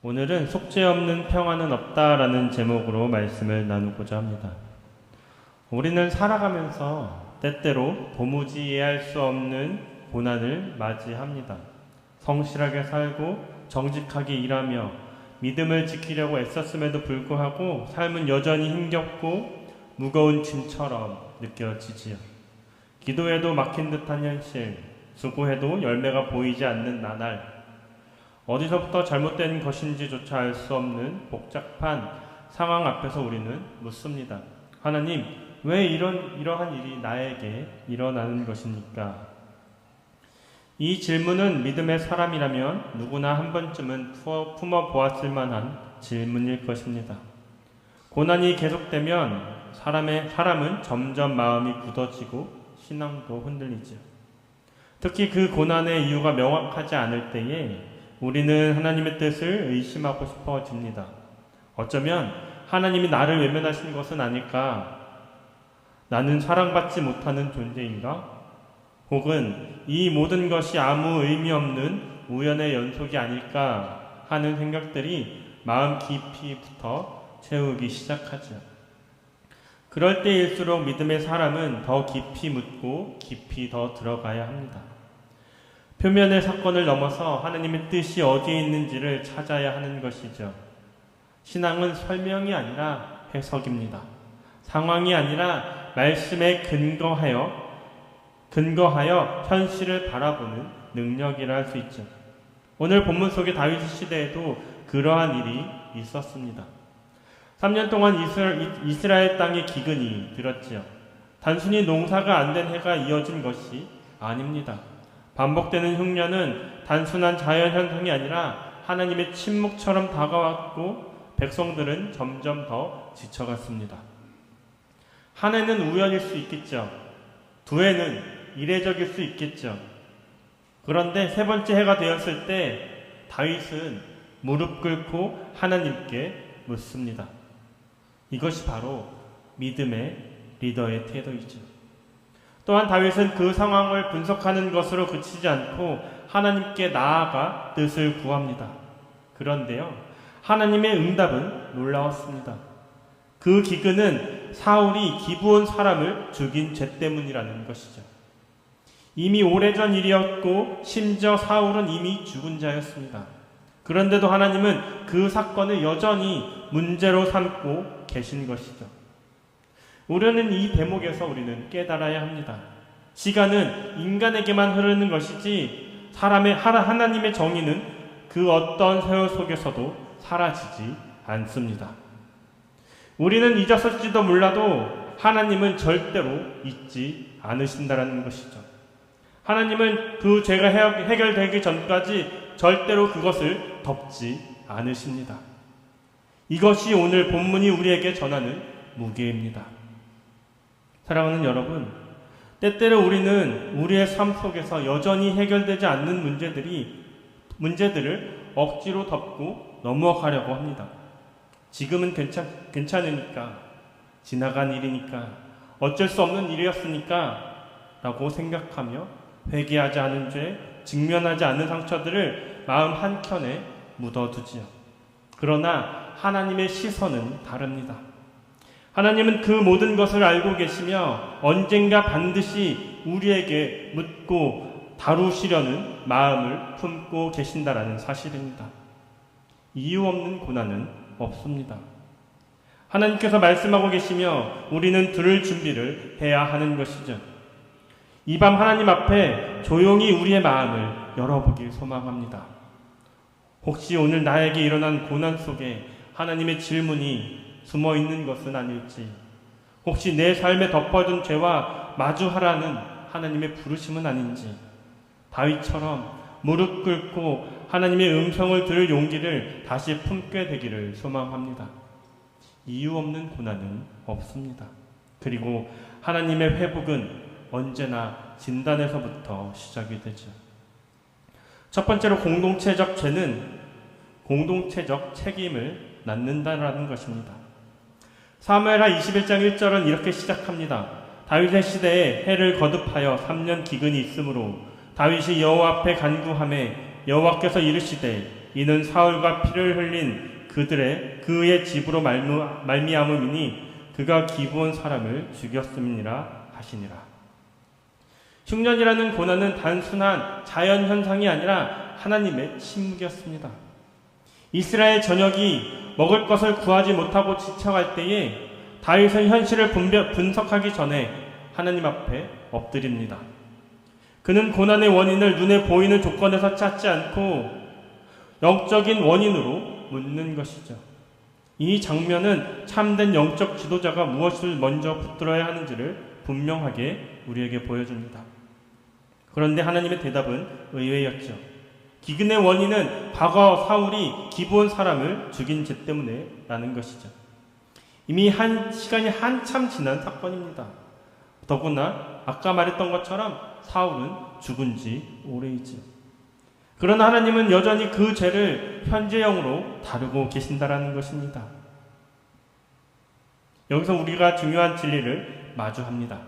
오늘은 속죄 없는 평화는 없다라는 제목으로 말씀을 나누고자 합니다. 우리는 살아가면서 때때로 도무지 이해할 수 없는 고난을 맞이합니다. 성실하게 살고 정직하게 일하며 믿음을 지키려고 애썼음에도 불구하고 삶은 여전히 힘겹고 무거운 짐처럼 느껴지지요. 기도해도 막힌 듯한 현실, 수고해도 열매가 보이지 않는 나날, 어디서부터 잘못된 것인지조차 알 수 없는 복잡한 상황 앞에서 우리는 묻습니다. 하나님, 왜 이런, 이러한 일이 나에게 일어나는 것입니까? 이 질문은 믿음의 사람이라면 누구나 한 번쯤은 품어 보았을 만한 질문일 것입니다. 고난이 계속되면 사람의, 사람은 점점 마음이 굳어지고 신앙도 흔들리죠. 특히 그 고난의 이유가 명확하지 않을 때에 우리는 하나님의 뜻을 의심하고 싶어집니다. 어쩌면 하나님이 나를 외면하신 것은 아닐까? 나는 사랑받지 못하는 존재인가? 혹은 이 모든 것이 아무 의미 없는 우연의 연속이 아닐까 하는 생각들이 마음 깊이부터 채우기 시작하죠. 그럴 때일수록 믿음의 사람은 더 깊이 묻고 깊이 더 들어가야 합니다. 표면의 사건을 넘어서 하나님의 뜻이 어디에 있는지를 찾아야 하는 것이죠. 신앙은 설명이 아니라 해석입니다. 상황이 아니라 말씀에 근거하여 근거하여 현실을 바라보는 능력이라 할 수 있죠. 오늘 본문 속의 다윗 시대에도 그러한 일이 있었습니다. 3년 동안 이스라엘, 이스라엘 땅에 기근이 들었지요. 단순히 농사가 안 된 해가 이어진 것이 아닙니다. 반복되는 흉년은 단순한 자연 현상이 아니라 하나님의 침묵처럼 다가왔고 백성들은 점점 더 지쳐갔습니다. 한 해는 우연일 수 있겠죠. 두 해는 이례적일 수 있겠죠. 그런데 세 번째 해가 되었을 때 다윗은 무릎 꿇고 하나님께 묻습니다. 이것이 바로 믿음의 리더의 태도이죠. 또한 다윗은 그 상황을 분석하는 것으로 그치지 않고 하나님께 나아가 뜻을 구합니다. 그런데요, 하나님의 응답은 놀라웠습니다. 그 기근은 사울이 기부온 사람을 죽인 죄 때문이라는 것이죠. 이미 오래전 일이었고 심지어 사울은 이미 죽은 자였습니다. 그런데도 하나님은 그 사건을 여전히 문제로 삼고 계신 것이죠. 우리는 이 대목에서 우리는 깨달아야 합니다. 시간은 인간에게만 흐르는 것이지 사람의 하나님의 정의는 그 어떤 세월 속에서도 사라지지 않습니다. 우리는 잊었을지도 몰라도 하나님은 절대로 잊지 않으신다라는 것이죠. 하나님은 그 죄가 해결되기 전까지 절대로 그것을 덮지 않으십니다. 이것이 오늘 본문이 우리에게 전하는 무게입니다. 사랑하는 여러분, 때때로 우리는 우리의 삶 속에서 여전히 해결되지 않는 문제들이 문제들을 억지로 덮고 넘어가려고 합니다. 지금은 괜찮, 괜찮으니까, 지나간 일이니까, 어쩔 수 없는 일이었으니까, 라고 생각하며 회개하지 않은 죄, 직면하지 않는 상처들을 마음 한켠에 묻어두지요. 그러나 하나님의 시선은 다릅니다. 하나님은 그 모든 것을 알고 계시며 언젠가 반드시 우리에게 묻고 다루시려는 마음을 품고 계신다라는 사실입니다. 이유 없는 고난은 없습니다. 하나님께서 말씀하고 계시며 우리는 들을 준비를 해야 하는 것이죠. 이 밤 하나님 앞에 조용히 우리의 마음을 열어보길 소망합니다. 혹시 오늘 나에게 일어난 고난 속에 하나님의 질문이 숨어 있는 것은 아닐지, 혹시 내 삶에 덮어둔 죄와 마주하라는 하나님의 부르심은 아닌지, 다윗처럼 무릎 꿇고 하나님의 음성을 들을 용기를 다시 품게 되기를 소망합니다. 이유 없는 고난은 없습니다. 그리고 하나님의 회복은 언제나 진단에서부터 시작이 되죠. 첫 번째로 공동체적 죄는 공동체적 책임을 낳는다라는 것입니다. 사무엘하 21장 1절은 이렇게 시작합니다. 다윗의 시대에 해를 거듭하여 3년 기근이 있으므로 다윗이 여호와 앞에 간구함에 여호와께서 이르시되 이는 사울과 피를 흘린 그들의 그의 집으로 말미- 말미암음이니 그가 기부온 사람을 죽였음이니라 하시니라. 흉년이라는 고난은 단순한 자연 현상이 아니라 하나님의 침묵이었습니다. 이스라엘 전역이 먹을 것을 구하지 못하고 지쳐갈 때에 다윗은 현실을 분석하기 전에 하나님 앞에 엎드립니다. 그는 고난의 원인을 눈에 보이는 조건에서 찾지 않고 영적인 원인으로 묻는 것이죠. 이 장면은 참된 영적 지도자가 무엇을 먼저 붙들어야 하는지를 분명하게 우리에게 보여줍니다. 그런데 하나님의 대답은 의외였죠. 기근의 원인은 과거 사울이 기부온 사람을 죽인 죄 때문에 라는 것이죠. 이미 한 시간이 한참 지난 사건입니다. 더구나 아까 말했던 것처럼 사울은 죽은 지 오래이죠. 그러나 하나님은 여전히 그 죄를 현재형으로 다루고 계신다라는 것입니다. 여기서 우리가 중요한 진리를 마주합니다.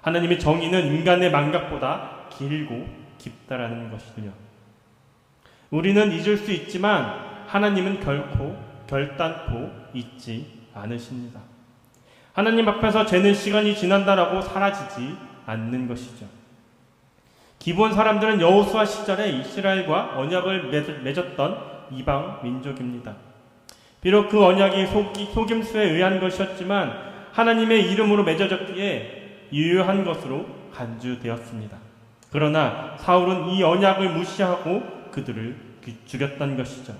하나님의 정의는 인간의 망각보다 길고 깊다라는 것이군요. 우리는 잊을 수 있지만 하나님은 결코 결단코 잊지 않으십니다. 하나님 앞에서 죄는 시간이 지난다라고 사라지지 않는 것이죠. 기본 사람들은 여호수아 시절에 이스라엘과 언약을 맺었던 이방 민족입니다. 비록 그 언약이 속임수에 의한 것이었지만 하나님의 이름으로 맺어졌기에 유효한 것으로 간주되었습니다. 그러나 사울은 이 언약을 무시하고 그들을 죽였던 것이죠.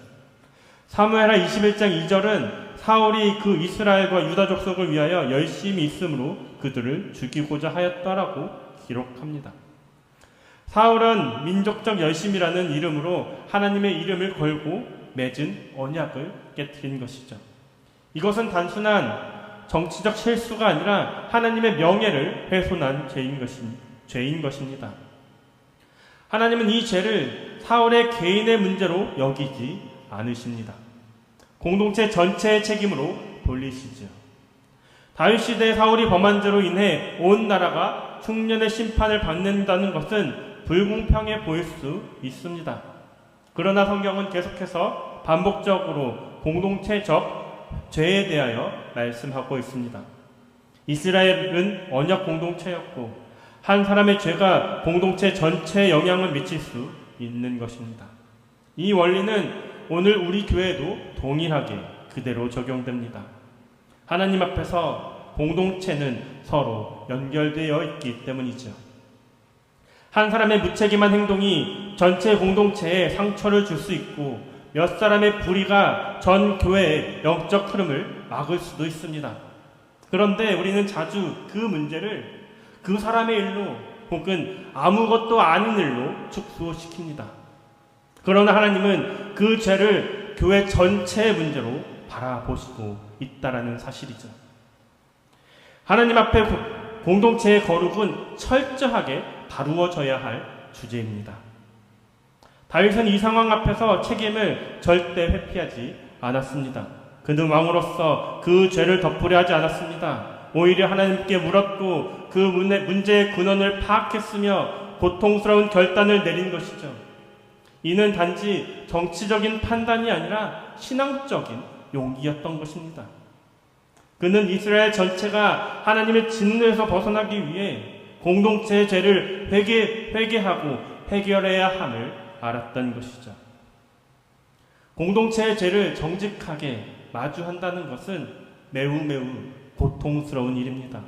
사무엘하 21장 2절은 사울이 그 이스라엘과 유다 족속을 위하여 열심히 있음으로 그들을 죽이고자 하였다라고 기록합니다. 사울은 민족적 열심이라는 이름으로 하나님의 이름을 걸고 맺은 언약을 깨뜨린 것이죠. 이것은 단순한 정치적 실수가 아니라 하나님의 명예를 훼손한 죄인, 것이, 죄인 것입니다. 하나님은 이 죄를 사울의 개인의 문제로 여기지 않으십니다. 공동체 전체의 책임으로 돌리시죠. 다윗 시대 사울이 범한 죄로 인해 온 나라가 흉년의 심판을 받는다는 것은 불공평해 보일 수 있습니다. 그러나 성경은 계속해서 반복적으로 공동체적 죄에 대하여 말씀하고 있습니다. 이스라엘은 언약 공동체였고 한 사람의 죄가 공동체 전체에 영향을 미칠 수 있는 것입니다. 이 원리는 오늘 우리 교회도 동일하게 그대로 적용됩니다. 하나님 앞에서 공동체는 서로 연결되어 있기 때문이죠. 한 사람의 무책임한 행동이 전체 공동체에 상처를 줄 수 있고 몇 사람의 불의가 전 교회의 영적 흐름을 막을 수도 있습니다. 그런데 우리는 자주 그 문제를 그 사람의 일로 혹은 아무것도 아닌 일로 축소시킵니다. 그러나 하나님은 그 죄를 교회 전체의 문제로 바라보시고 있다라는 사실이죠. 하나님 앞에 공동체의 거룩은 철저하게 다루어져야 할 주제입니다. 다윗은 이 상황 앞에서 책임을 절대 회피하지 않았습니다. 그는 왕으로서 그 죄를 덮으려 하지 않았습니다. 오히려 하나님께 물었고 그 문제의 근원을 파악했으며 고통스러운 결단을 내린 것이죠. 이는 단지 정치적인 판단이 아니라 신앙적인 용기였던 것입니다. 그는 이스라엘 전체가 하나님의 진노에서 벗어나기 위해 공동체의 죄를 회개, 회개하고 해결해야 함을 알았던 것이죠. 공동체의 죄를 정직하게 마주한다는 것은 매우 매우 고통스러운 일입니다.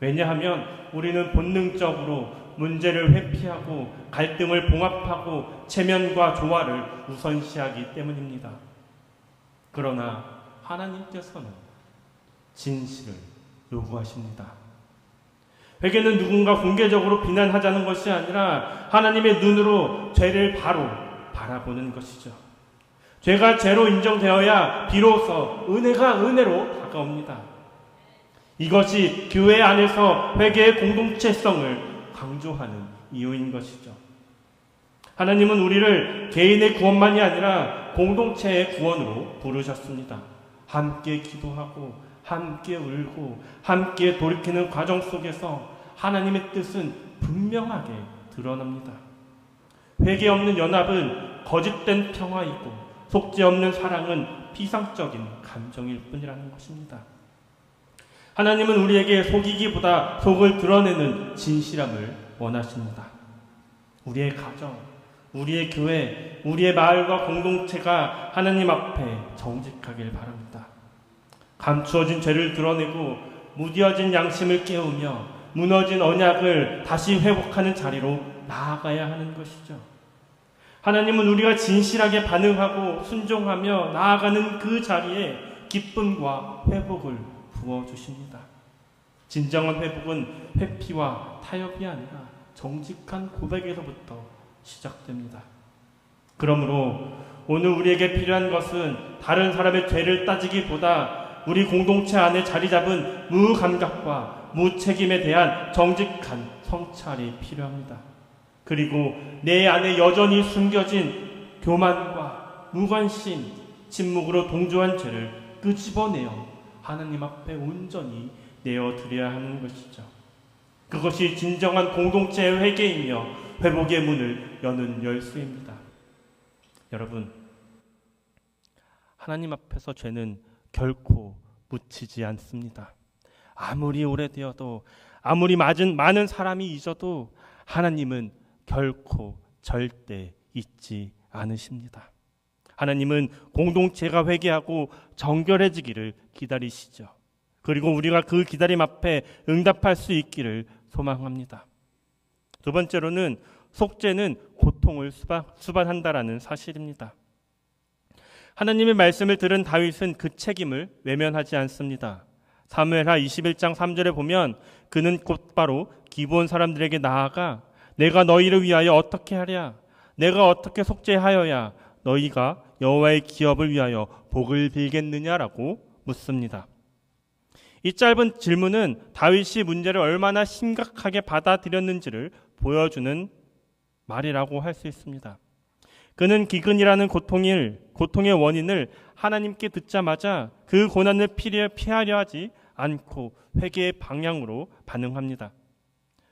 왜냐하면 우리는 본능적으로 문제를 회피하고 갈등을 봉합하고 체면과 조화를 우선시하기 때문입니다. 그러나 하나님께서는 진실을 요구하십니다. 회개는 누군가 공개적으로 비난하자는 것이 아니라 하나님의 눈으로 죄를 바로 바라보는 것이죠. 죄가 죄로 인정되어야 비로소 은혜가 은혜로 다가옵니다. 이것이 교회 안에서 회개의 공동체성을 강조하는 이유인 것이죠. 하나님은 우리를 개인의 구원만이 아니라 공동체의 구원으로 부르셨습니다. 함께 기도하고, 함께 울고, 함께 돌이키는 과정 속에서 하나님의 뜻은 분명하게 드러납니다. 회개 없는 연합은 거짓된 평화이고 속죄 없는 사랑은 피상적인 감정일 뿐이라는 것입니다. 하나님은 우리에게 속이기보다 속을 드러내는 진실함을 원하십니다. 우리의 가정, 우리의 교회, 우리의 마을과 공동체가 하나님 앞에 정직하길 바랍니다. 감추어진 죄를 드러내고 무디어진 양심을 깨우며 무너진 언약을 다시 회복하는 자리로 나아가야 하는 것이죠. 하나님은 우리가 진실하게 반응하고 순종하며 나아가는 그 자리에 기쁨과 회복을 부어 주십니다. 진정한 회복은 회피와 타협이 아니라 정직한 고백에서부터 시작됩니다. 그러므로 오늘 우리에게 필요한 것은 다른 사람의 죄를 따지기보다 우리 공동체 안에 자리 잡은 무감각과 무책임에 대한 정직한 성찰이 필요합니다. 그리고 내 안에 여전히 숨겨진 교만과 무관심, 침묵으로 동조한 죄를 끄집어내어 하나님 앞에 온전히 내어드려야 하는 것이죠. 그것이 진정한 공동체의 회개이며 회복의 문을 여는 열쇠입니다. 여러분, 하나님 앞에서 죄는 결코 묻히지 않습니다. 아무리 오래되어도 아무리 맞은 많은 사람이 잊어도 하나님은 결코 절대 잊지 않으십니다. 하나님은 공동체가 회개하고 정결해지기를 기다리시죠. 그리고 우리가 그 기다림 앞에 응답할 수 있기를 소망합니다. 두 번째로는 속죄는 고통을 수반, 한다라는 사실입니다. 하나님의 말씀을 들은 다윗은 그 책임을 외면하지 않습니다. 사무엘하 21장 3절에 보면 그는 곧바로 기본 사람들에게 나아가 내가 너희를 위하여 어떻게 하랴 내가 어떻게 속죄하여야 너희가 여호와의 기업을 위하여 복을 빌겠느냐라고 묻습니다. 이 짧은 질문은 다윗이 문제를 얼마나 심각하게 받아들였는지를 보여주는 말이라고 할 수 있습니다. 그는 기근이라는 고통일, 고통의 원인을 하나님께 듣자마자 그 고난을 피하려 하지 않고 회개의 방향으로 반응합니다.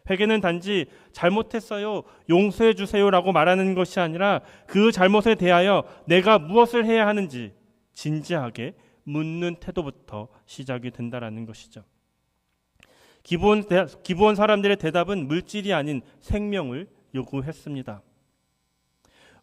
회개는 단지 잘못했어요, 용서해 주세요라고 말하는 것이 아니라 그 잘못에 대하여 내가 무엇을 해야 하는지 진지하게 묻는 태도부터 시작이 된다라는 것이죠. 기본 기본 사람들의 대답은 물질이 아닌 생명을 요구했습니다.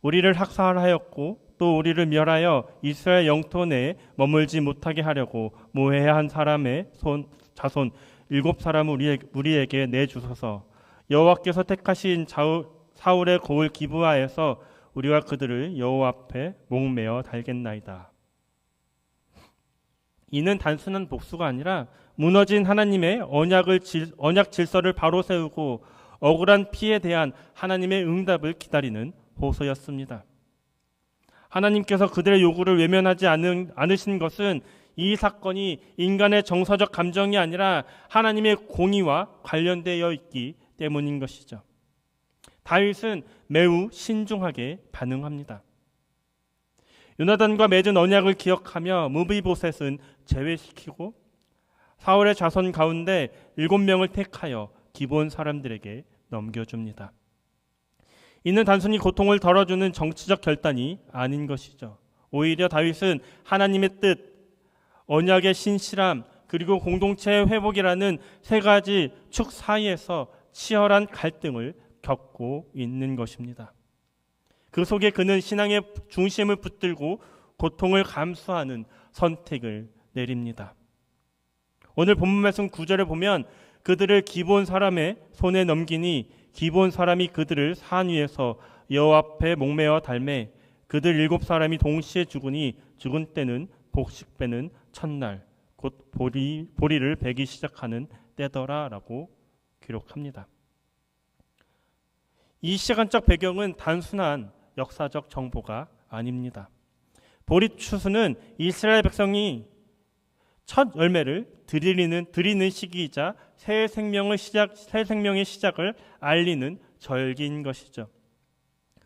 우리를 학살하였고 또 우리를 멸하여 이스라엘 영토 내에 머물지 못하게 하려고 모해한 사람의 손 자손 일곱 사람을 우리에게, 우리에게 내주소서 여호와께서 택하신 자우, 사울의 고을 기부하에서 우리와 그들을 여호와 앞에 목매어 달겠나이다. 이는 단순한 복수가 아니라 무너진 하나님의 언약을 질, 언약 질서를 바로 세우고 억울한 피에 대한 하나님의 응답을 기다리는 호소였습니다. 하나님께서 그들의 요구를 외면하지 않은, 않으신 것은 이 사건이 인간의 정서적 감정이 아니라 하나님의 공의와 관련되어 있기 때문인 것이죠. 다윗은 매우 신중하게 반응합니다. 요나단과 맺은 언약을 기억하며 무비보셋은 제외시키고 사울의 자손 가운데 일곱 명을 택하여 기본 사람들에게 넘겨줍니다. 이는 단순히 고통을 덜어주는 정치적 결단이 아닌 것이죠. 오히려 다윗은 하나님의 뜻, 언약의 신실함, 그리고 공동체의 회복이라는 세 가지 축 사이에서 치열한 갈등을 겪고 있는 것입니다. 그 속에 그는 신앙의 중심을 붙들고 고통을 감수하는 선택을 내립니다. 오늘 본문 말씀 9절에 보면 그들을 기본 사람의 손에 넘기니 기본 사람이 그들을 산 위에서 여호 앞에 목매어 달매 그들 일곱 사람이 동시에 죽으니 죽은 때는 복식배는 첫날 곧 보리 보리를 베기 시작하는 때더라라고 기록합니다. 이 시간적 배경은 단순한 역사적 정보가 아닙니다. 보리 추수는 이스라엘 백성이 첫 열매를 드리는 드리는 시기이자 새 생명을 시작 새 생명의 시작을 알리는 절기인 것이죠.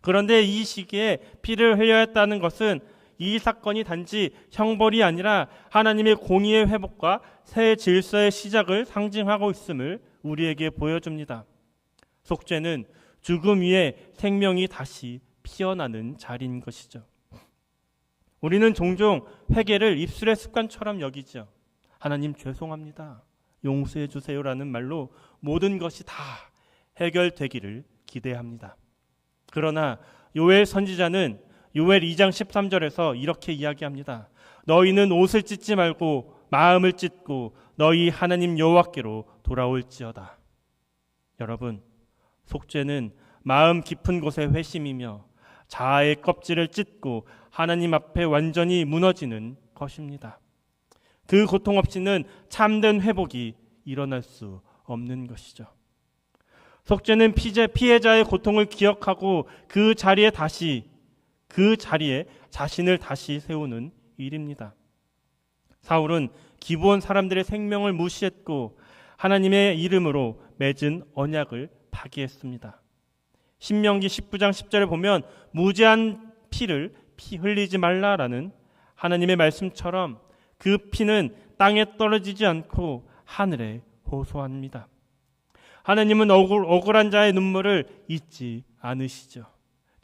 그런데 이 시기에 피를 흘려야 했다는 것은 이 사건이 단지 형벌이 아니라 하나님의 공의의 회복과 새 질서의 시작을 상징하고 있음을 우리에게 보여줍니다. 속죄는 죽음 위에 생명이 다시 피어나는 자리인 것이죠. 우리는 종종 회개를 입술의 습관처럼 여기죠. 하나님 죄송합니다. 용서해 주세요라는 말로 모든 것이 다 해결되기를 기대합니다. 그러나 요엘 선지자는 요엘 2장 13절에서 이렇게 이야기합니다. 너희는 옷을 찢지 말고 마음을 찢고 너희 하나님 여호와께로 돌아올지어다. 여러분, 속죄는 마음 깊은 곳의 회심이며 자아의 껍질을 찢고 하나님 앞에 완전히 무너지는 것입니다. 그 고통 없이는 참된 회복이 일어날 수 없는 것이죠. 속죄는 피해자의 고통을 기억하고 그 자리에 다시 그 자리에 자신을 다시 세우는 일입니다. 사울은 기부원 사람들의 생명을 무시했고 하나님의 이름으로 맺은 언약을 파기했습니다. 신명기 19장 10절에 보면 무죄한 피를 피 흘리지 말라라는 하나님의 말씀처럼 그 피는 땅에 떨어지지 않고 하늘에 호소합니다. 하나님은 억울, 억울한 자의 눈물을 잊지 않으시죠.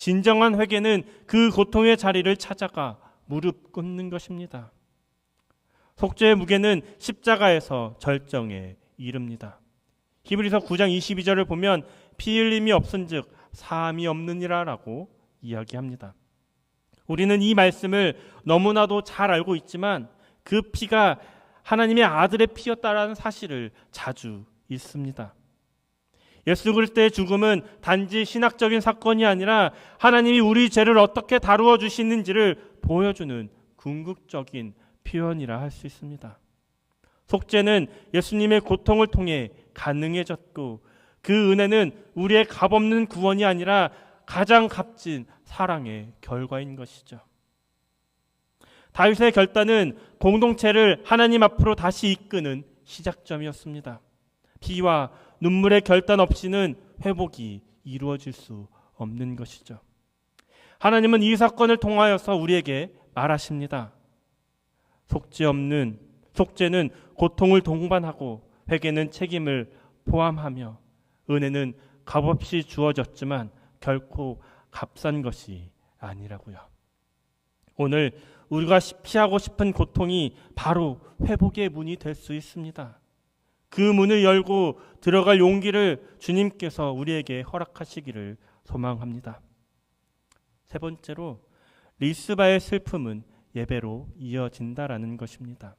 진정한 회개는 그 고통의 자리를 찾아가 무릎 꿇는 것입니다. 속죄의 무게는 십자가에서 절정에 이릅니다. 히브리서 9장 22절을 보면 피 흘림이 없은즉 사함이 없느니라라고 이야기합니다. 우리는 이 말씀을 너무나도 잘 알고 있지만 그 피가 하나님의 아들의 피였다라는 사실을 자주 잊습니다. 예수 그리스도의 죽음은 단지 신학적인 사건이 아니라 하나님이 우리 죄를 어떻게 다루어 주시는지를 보여주는 궁극적인 표현이라 할 수 있습니다. 속죄는 예수님의 고통을 통해 가능해졌고 그 은혜는 우리의 값없는 구원이 아니라 가장 값진 사랑의 결과인 것이죠. 다윗의 결단은 공동체를 하나님 앞으로 다시 이끄는 시작점이었습니다. 피와 눈물의 결단 없이는 회복이 이루어질 수 없는 것이죠. 하나님은 이 사건을 통하여서 우리에게 말하십니다. 속죄 없는 속죄는 고통을 동반하고 회개는 책임을 포함하며 은혜는 값없이 주어졌지만 결코 값싼 것이 아니라고요. 오늘 우리가 피하고 싶은 고통이 바로 회복의 문이 될 수 있습니다. 그 문을 열고 들어갈 용기를 주님께서 우리에게 허락하시기를 소망합니다. 세 번째로 리스바의 슬픔은 예배로 이어진다라는 것입니다.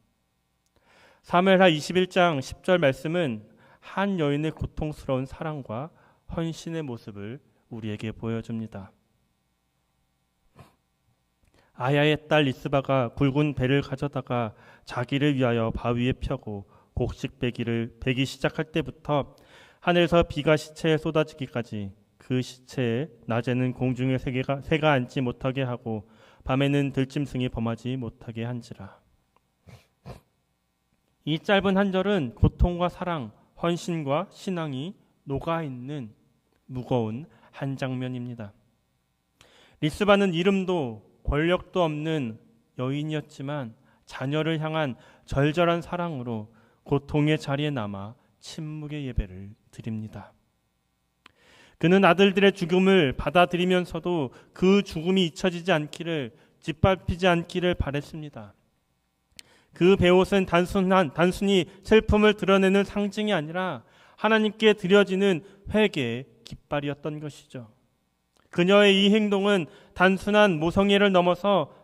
사무엘하 21장 10절 말씀은 한 여인의 고통스러운 사랑과 헌신의 모습을 우리에게 보여줍니다. 아야의 딸 리스바가 굵은 배를 가져다가 자기를 위하여 바위에 펴고 곡식 베기를 베기 시작할 때부터 하늘에서 비가 시체에 쏟아지기까지 그 시체에 낮에는 공중에 새가, 새가 앉지 못하게 하고 밤에는 들짐승이 범하지 못하게 한지라. 이 짧은 한 절은 고통과 사랑, 헌신과 신앙이 녹아 있는 무거운 한 장면입니다. 리스바는 이름도 권력도 없는 여인이었지만 자녀를 향한 절절한 사랑으로 고통의 자리에 남아 침묵의 예배를 드립니다. 그는 아들들의 죽음을 받아들이면서도 그 죽음이 잊혀지지 않기를 짓밟히지 않기를 바랬습니다. 그 배옷은 단순한 단순히 슬픔을 드러내는 상징이 아니라 하나님께 드려지는 회개의 깃발이었던 것이죠. 그녀의 이 행동은 단순한 모성애를 넘어서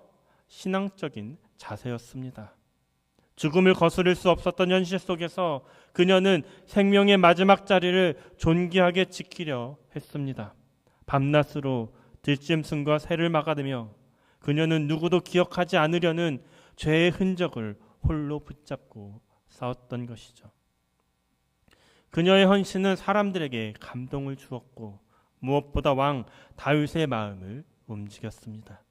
신앙적인 자세였습니다. 죽음을 거스를 수 없었던 현실 속에서 그녀는 생명의 마지막 자리를 존귀하게 지키려 했습니다. 밤낮으로 들짐승과 새를 막아대며 그녀는 누구도 기억하지 않으려는 죄의 흔적을 홀로 붙잡고 싸웠던 것이죠. 그녀의 헌신은 사람들에게 감동을 주었고 무엇보다 왕 다윗의 마음을 움직였습니다.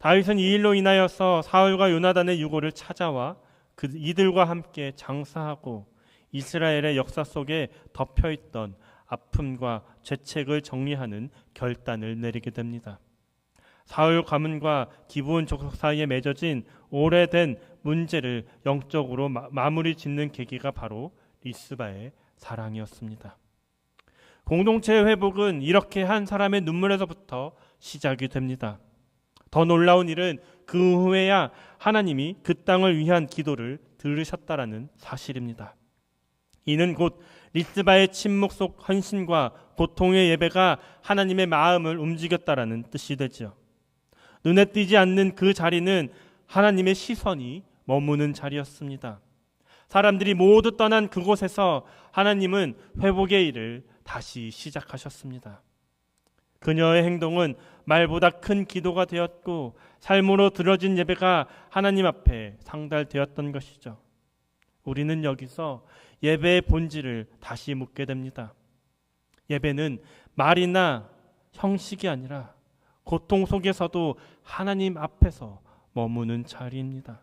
다윗은 이 일로 인하여서 사울과 요나단의 유고를 찾아와 그 이들과 함께 장사하고 이스라엘의 역사 속에 덮여 있던 아픔과 죄책을 정리하는 결단을 내리게 됩니다. 사울 가문과 기브온 족속 사이에 맺어진 오래된 문제를 영적으로 마, 무리 짓는 계기가 바로 리스바의 사랑이었습니다. 공동체의 회복은 이렇게 한 사람의 눈물에서부터 시작이 됩니다. 더 놀라운 일은 그 후에야 하나님이 그 땅을 위한 기도를 들으셨다라는 사실입니다. 이는 곧 리스바의 침묵 속 헌신과 고통의 예배가 하나님의 마음을 움직였다라는 뜻이 되죠. 눈에 띄지 않는 그 자리는 하나님의 시선이 머무는 자리였습니다. 사람들이 모두 떠난 그곳에서 하나님은 회복의 일을 다시 시작하셨습니다. 그녀의 행동은 말보다 큰 기도가 되었고 삶으로 들어진 예배가 하나님 앞에 상달되었던 것이죠. 우리는 여기서 예배의 본질을 다시 묻게 됩니다. 예배는 말이나 형식이 아니라 고통 속에서도 하나님 앞에서 머무는 자리입니다.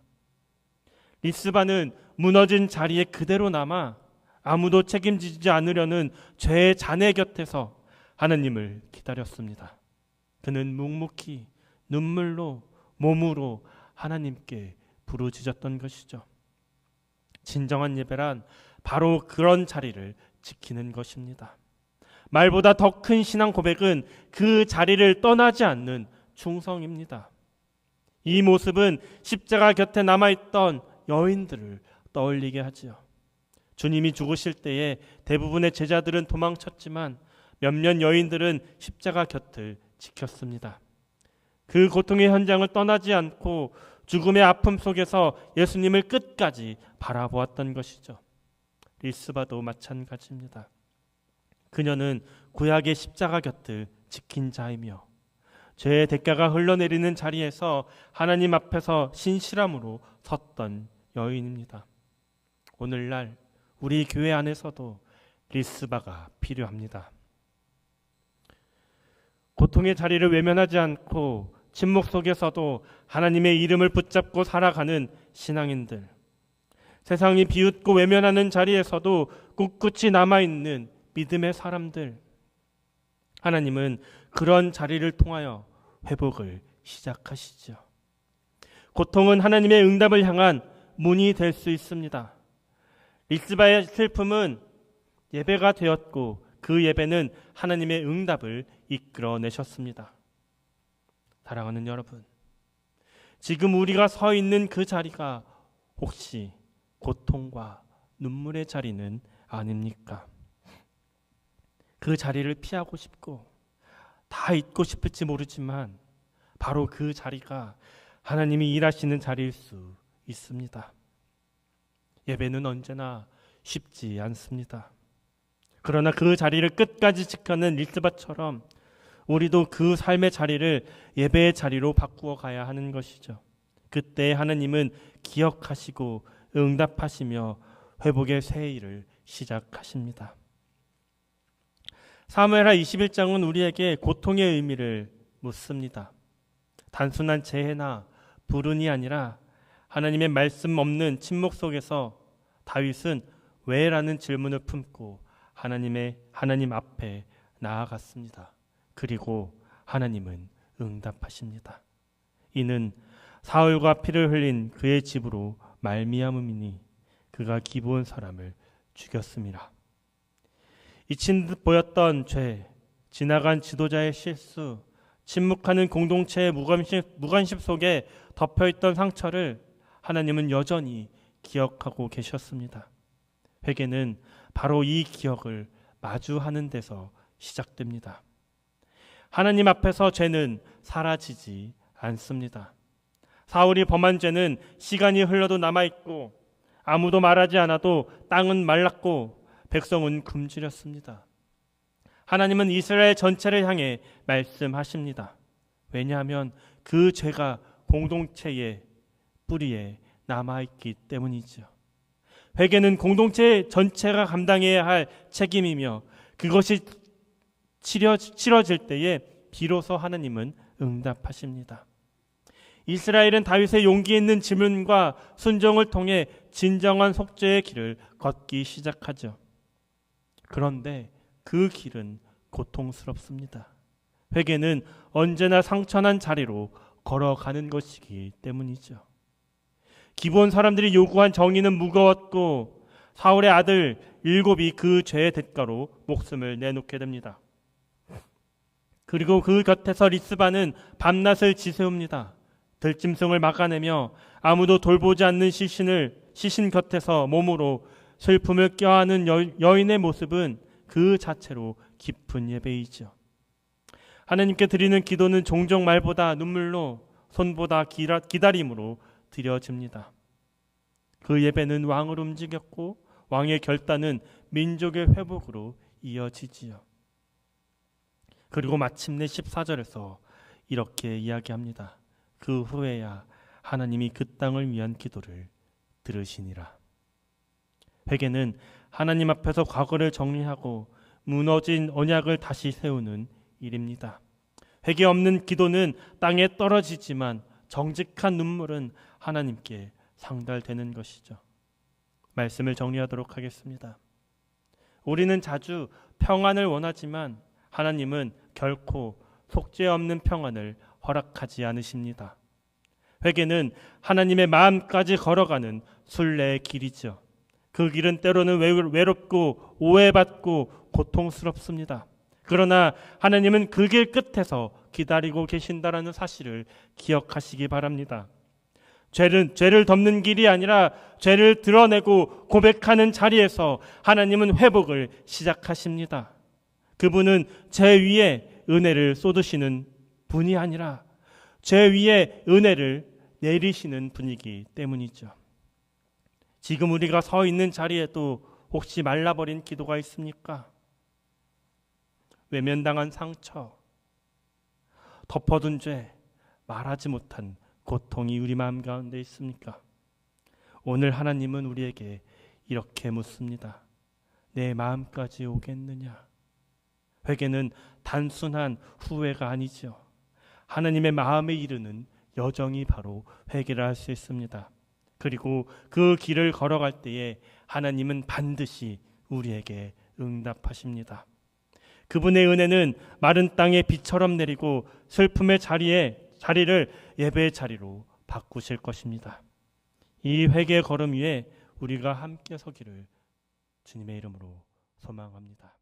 리스바는 무너진 자리에 그대로 남아 아무도 책임지지 않으려는 죄의 자네 곁에서 하나님을 기다렸습니다. 그는 묵묵히 눈물로 몸으로 하나님께 부르짖었던 것이죠. 진정한 예배란 바로 그런 자리를 지키는 것입니다. 말보다 더 큰 신앙 고백은 그 자리를 떠나지 않는 충성입니다. 이 모습은 십자가 곁에 남아있던 여인들을 떠올리게 하지요. 주님이 죽으실 때에 대부분의 제자들은 도망쳤지만 몇몇 여인들은 십자가 곁을 지켰습니다. 그 고통의 현장을 떠나지 않고 죽음의 아픔 속에서 예수님을 끝까지 바라보았던 것이죠. 리스바도 마찬가지입니다. 그녀는 구약의 십자가 곁을 지킨 자이며 죄의 대가가 흘러내리는 자리에서 하나님 앞에서 신실함으로 섰던 여인입니다. 오늘날 우리 교회 안에서도 리스바가 필요합니다. 고통의 자리를 외면하지 않고 침묵 속에서도 하나님의 이름을 붙잡고 살아가는 신앙인들. 세상이 비웃고 외면하는 자리에서도 꿋꿋이 남아있는 믿음의 사람들. 하나님은 그런 자리를 통하여 회복을 시작하시죠. 고통은 하나님의 응답을 향한 문이 될 수 있습니다. 리스바의 슬픔은 예배가 되었고 그 예배는 하나님의 응답을 이끌어내셨습니다. 사랑하는 여러분, 지금 우리가 서 있는 그 자리가 혹시 고통과 눈물의 자리는 아닙니까? 그 자리를 피하고 싶고 다 잊고 싶을지 모르지만 바로 그 자리가 하나님이 일하시는 자리일 수 있습니다. 예배는 언제나 쉽지 않습니다. 그러나 그 자리를 끝까지 지켜낸 리스바처럼 우리도 그 삶의 자리를 예배의 자리로 바꾸어 가야 하는 것이죠. 그때 하나님은 기억하시고 응답하시며 회복의 새 일을 시작하십니다. 사무엘하 21장은 우리에게 고통의 의미를 묻습니다. 단순한 재해나 불운이 아니라 하나님의 말씀 없는 침묵 속에서 다윗은 왜라는 질문을 품고 하나님의 하나님 앞에 나아갔습니다. 그리고 하나님은 응답하십니다. 이는 사울과 피를 흘린 그의 집으로 말미암음이니 그가 기부온 사람을 죽였습니다. 잊힌 듯 보였던 죄, 지나간 지도자의 실수, 침묵하는 공동체의 무관심, 무관심 속에 덮여있던 상처를 하나님은 여전히 기억하고 계셨습니다. 회개는 바로 이 기억을 마주하는 데서 시작됩니다. 하나님 앞에서 죄는 사라지지 않습니다. 사울이 범한 죄는 시간이 흘러도 남아있고 아무도 말하지 않아도 땅은 말랐고 백성은 굶주렸습니다. 하나님은 이스라엘 전체를 향해 말씀하십니다. 왜냐하면 그 죄가 공동체의 뿌리에 남아있기 때문이죠. 회개는 공동체 전체가 감당해야 할 책임이며 그것이 치러, 치러질 때에 비로소 하나님은 응답하십니다. 이스라엘은 다윗의 용기 있는 질문과 순종을 통해 진정한 속죄의 길을 걷기 시작하죠. 그런데 그 길은 고통스럽습니다. 회개는 언제나 상처난 자리로 걸어가는 것이기 때문이죠. 기본 사람들이 요구한 정의는 무거웠고 사울의 아들 일곱이 그 죄의 대가로 목숨을 내놓게 됩니다. 그리고 그 곁에서 리스바는 밤낮을 지새웁니다. 들짐승을 막아내며 아무도 돌보지 않는 시신을 시신 곁에서 몸으로 슬픔을 껴안은 여, 여인의 모습은 그 자체로 깊은 예배이죠. 하나님께 드리는 기도는 종종 말보다 눈물로 손보다 기라, 기다림으로 드려집니다. 그 예배는 왕을 움직였고 왕의 결단은 민족의 회복으로 이어지지요. 그리고 마침내 14절에서 이렇게 이야기합니다. 그 후에야 하나님이 그 땅을 위한 기도를 들으시니라. 회개는 하나님 앞에서 과거를 정리하고 무너진 언약을 다시 세우는 일입니다. 회개 없는 기도는 땅에 떨어지지만 정직한 눈물은 하나님께 상달되는 것이죠. 말씀을 정리하도록 하겠습니다. 우리는 자주 평안을 원하지만 하나님은 결코 속죄 없는 평안을 허락하지 않으십니다. 회개는 하나님의 마음까지 걸어가는 순례의 길이죠. 그 길은 때로는 외롭고 오해받고 고통스럽습니다. 그러나 하나님은 그 길 끝에서 기다리고 계신다라는 사실을 기억하시기 바랍니다. 죄를, 죄를 덮는 길이 아니라 죄를 드러내고 고백하는 자리에서 하나님은 회복을 시작하십니다. 그분은 죄 위에 은혜를 쏟으시는 분이 아니라 죄 위에 은혜를 내리시는 분이기 때문이죠. 지금 우리가 서 있는 자리에도 혹시 말라버린 기도가 있습니까? 외면당한 상처, 덮어둔 죄, 말하지 못한 고통이 우리 마음 가운데 있습니까? 오늘 하나님은 우리에게 이렇게 묻습니다. 내 마음까지 오겠느냐? 회개는 단순한 후회가 아니죠. 하나님의 마음에 이르는 여정이 바로 회개를 할 수 있습니다. 그리고 그 길을 걸어갈 때에 하나님은 반드시 우리에게 응답하십니다. 그분의 은혜는 마른 땅에 비처럼 내리고 슬픔의 자리에 자리를 예배의 자리로 바꾸실 것입니다. 이 회개 걸음 위에 우리가 함께 서기를 주님의 이름으로 소망합니다.